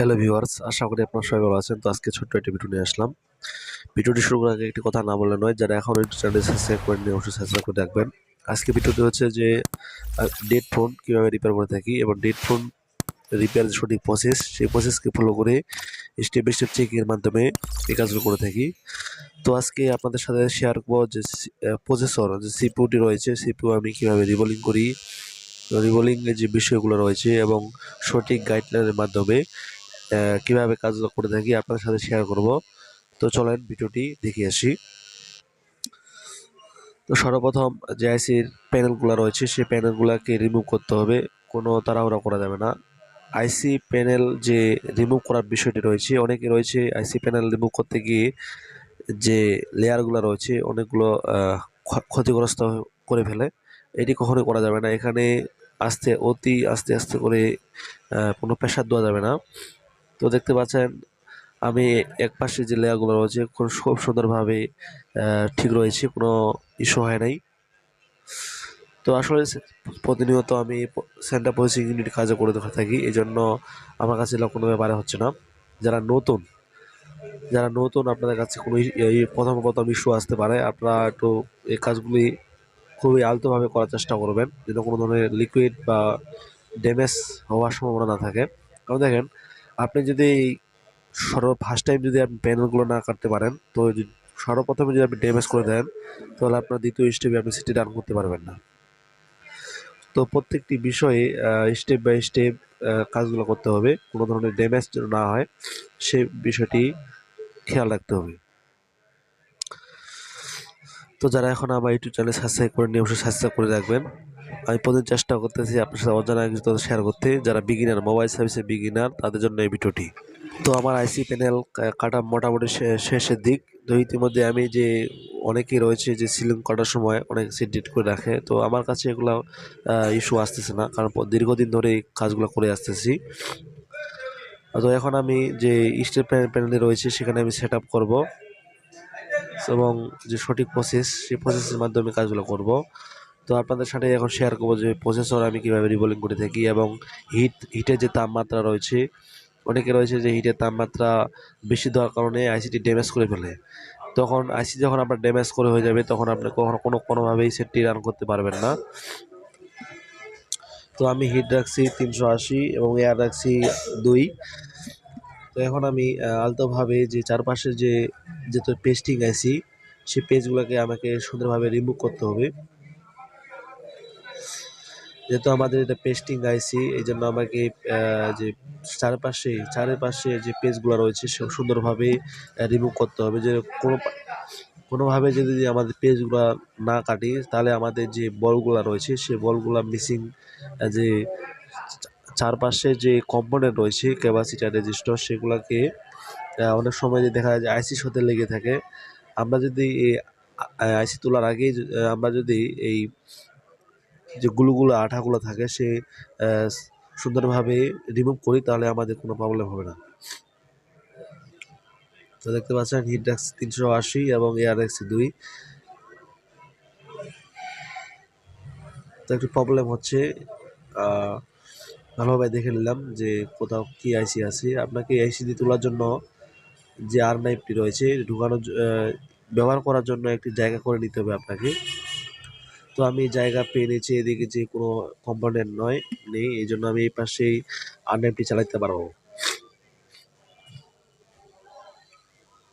Hello viewers আশা করি আপনারা সবাই ভালো আছেন। তো আজকে ছোট্ট একটি ভিডিও নিয়ে আসলাম। ভিডিওটি শুরু করার আগে একটি কথা না বলে নয়, যারা এখন একটু চ্যানেল সাবস্ক্রাইব করেন অবশ্যই সাবস্ক্রাইব করে রাখবেন। আজকে ভিডিওটি হচ্ছে যে ডেট ফোন কীভাবে রিপেয়ার করে থাকি এবং ডেট ফোন রিপেয়ার যে সঠিক প্রসেস সেই প্রসেসকে ফলো করে স্টেপ বাই স্টেপ চেকিংয়ের মাধ্যমে এই কাজগুলো করে থাকি। তো আজকে আপনাদের সাথে শেয়ার করব যে প্রসেসর যে সিপিউটি রয়েছে সিপিউ আমি কীভাবে রিবোলিং করি রিবোলিংয়ের যে বিষয়গুলো রয়েছে এবং সঠিক গাইডলাইনের মাধ্যমে কীভাবে কাজগুলো করে থাকি আপনাদের সাথে শেয়ার করব। তো চলেন ভিডিওটি দেখে আসি। তো সর্বপ্রথম যে আইসির প্যানেলগুলো রয়েছে, সেই প্যানেলগুলোকে রিমুভ করতে হবে। কোনো তাড়াহুড়া করা যাবে না। আইসি প্যানেল যে রিমুভ করার বিষয়টি রয়েছে, অনেকে রয়েছে আইসি প্যানেল রিমুভ করতে গিয়ে যে লেয়ারগুলো রয়েছে, অনেকগুলো ক্ষতিগ্রস্ত করে ফেলে। এটি কখনোই করা যাবে না। এখানে আস্তে, অতি আস্তে আস্তে করে কোনো প্রেশার দেওয়া যাবে না। তো দেখতে পাচ্ছেন, আমি এক পাশে যে লেয়ারগুলো রয়েছে, খুব সুন্দরভাবে ঠিক রয়েছে, কোনো ইস্যু হয় নাই। তো আসলে প্রতিনিয়ত আমি সেন্টার প্রসেসিং ইউনিট কাজও করে দেখা থাকি এই জন্য আমার কাছে কোনো ব্যাপারে হচ্ছে না। যারা নতুন যারা নতুন, আপনাদের কাছে কোনো প্রথম প্রথম ইস্যু আসতে পারে, আপনারা একটু এই কাজগুলি খুবই আলতোভাবে করার চেষ্টা করবেন, যেন কোনো ধরনের লিকুইড বা ড্যামেজ হওয়ার সম্ভাবনা না থাকে। কারণ দেখেন আপনি যদি সর্ব ফার্স্ট টাইম যদি আপনি প্যানেলগুলো না কাটতে পারেন, তো সর্বপ্রথমে যদি আপনি ড্যামেজ করে দেন, তাহলে আপনার দ্বিতীয় স্টেপে আপনি সিটি রান করতে পারবেন না। তো প্রত্যেকটি বিষয়ে স্টেপ বাই স্টেপ কাজগুলো করতে হবে। কোনো ধরনের ড্যামেজ না হয়, সে বিষয়টি খেয়াল রাখতে হবে। তো যারা এখন আমার ইউটিউব চ্যানেল সাবস্ক্রাইব করে নিয়ে অবশ্যই সাবস্ক্রাইব করে রাখবেন। আমি প্রতিদিন চেষ্টা করতেছি আপনার সাথে অজানা কিছু তথ্য শেয়ার করতে। যারা বিগিনার মোবাইল সার্ভিসের বিগিনার তাদের জন্য এই ভিডিওটি। তো আমার আইসি প্যানেল কাটা মোটামুটি শেষের দিক। তো ইতিমধ্যে আমি যে অনেকেই রয়েছে যে সিলিং কাটার সময় অনেক সিট করে রাখে। তো আমার কাছে এগুলো ইস্যু আসতেছে না। কারণ দীর্ঘদিন ধরে কাজগুলো করে আসতেছি। তো এখন আমি যে স্টেপ প্যানেল রয়েছে, সেখানে আমি সেট আপ করব। এবং যে সঠিক প্রসেস সেই প্রসেসের মাধ্যমে কাজগুলো করব। তো আপনাদের সাথে এখন শেয়ার করব যে প্রসেসর আমি কীভাবে রিবোলিং করে থাকি এবং হিট হিটের যে তাপমাত্রা রয়েছে, অনেকে রয়েছে যে হিটের তাপমাত্রা বেশি দেওয়ার কারণে আইসিটি ড্যামেজ করে ফেলে। তখন আইসি যখন আপনার ড্যামেজ করে হয়ে যাবে, তখন আপনি কখনো, কোনো, কোনোভাবেই সেটটি রান করতে পারবেন না। তো আমি হিট রাখছি তিনশো আশি এবং এয়ার রাখছি দুই। তো এখন আমি আলতোভাবে যে চারপাশে যে যেহেতু পেস্টিং আইসি সেই পেজগুলোকে আমাকে সুন্দরভাবে রিমুভ করতে হবে। যেহেতু আমাদের এটা পেস্টিং আইসি এই জন্য আমাকে যে চারপাশে, চারিপাশে যে পেজগুলো রয়েছে, সে সুন্দরভাবে রিমুভ করতে হবে। যে কোনো কোনোভাবে যদি আমাদের পেজগুলো না কাটি, তাহলে আমাদের যে বলগুলো রয়েছে, সে বলগুলো মিসিং যে চারপাশে যে কম্পোনেন্ট রয়েছে ক্যাপাসিটার রেজিস্টার সেগুলোকে অনেক সময় যে দেখা যায় যে আইসির সাথে লেগে থাকে। আমরা যদি এই আইসি তোলার আগেই আমরা যদি এই যে গুলোগুলো আঠাগুলো থাকে সে সুন্দরভাবে রিমুভ করি, তাহলে আমাদের কোনো প্রবলেম হবে না। তো দেখতে পাচ্ছেন হিট ডাক্স তিনশো আশি এবং এয়ার এক্সি দুই। তো একটু প্রবলেম হচ্ছে ভালোভাবে দেখে নিলাম যে কোথাও কি আইসি আছে। আপনাকে আইসি দিয়ে তোলার জন্য যে আর নাইফটি রয়েছে, ঢুকানোর ব্যবহার করার জন্য একটি জায়গা করে নিতে হবে আপনাকে। তো আমি জায়গা পেয়ে নিয়েছি, এদিকে যে কোনো কম্পাউন্ডের নয়, নেই, এই জন্য আমি এই পাশেই আর নাইফটি চালাতে পারব।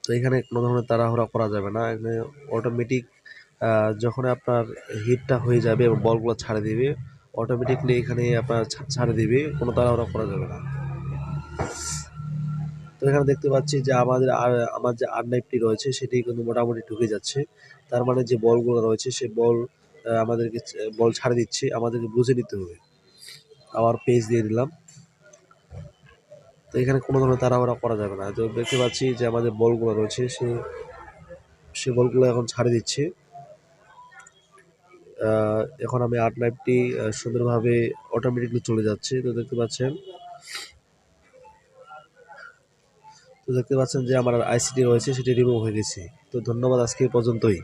তো এখানে কোনো ধরনের তাড়াহুড়া করা যাবে না, এখানে অটোমেটিক যখন আপনার হিটটা হয়ে যাবে এবং বলগুলো ছাড়ে দিবে অটোমেটিকলি এখানে আপনার ছাড়ে দিবে, কোনো তাড়াহুড়া করা যাবে না। তো এখানে দেখতে পাচ্ছি যে আমাদের আর, আমার যে আর রয়েছে, সেটি কিন্তু মোটামুটি ঢুকে যাচ্ছে। তার মানে যে বলগুলো রয়েছে, সে বল আমাদেরকে বল ছাড়ে দিচ্ছে, আমাদেরকে বুঝে নিতে হবে। আবার পেজ দিয়ে দিলাম। তো এখানে কোনো ধরনের তাড়াহুড়া করা যাবে না। তো দেখতে পাচ্ছি যে আমাদের বলগুলো রয়েছে, সে সে বলগুলো এখন ছাড়ে দিচ্ছে। এখন আমি আর্ট নাইফটি সুন্দরভাবে অটোমেটিকলি চলে যাচ্ছে। তো দেখতে পাচ্ছেন, তো দেখতে পাচ্ছেন যে আমার আইসিটি রয়েছে, সেটি রিমুভ হয়ে গেছে। তো ধন্যবাদ আজকে পর্যন্তই।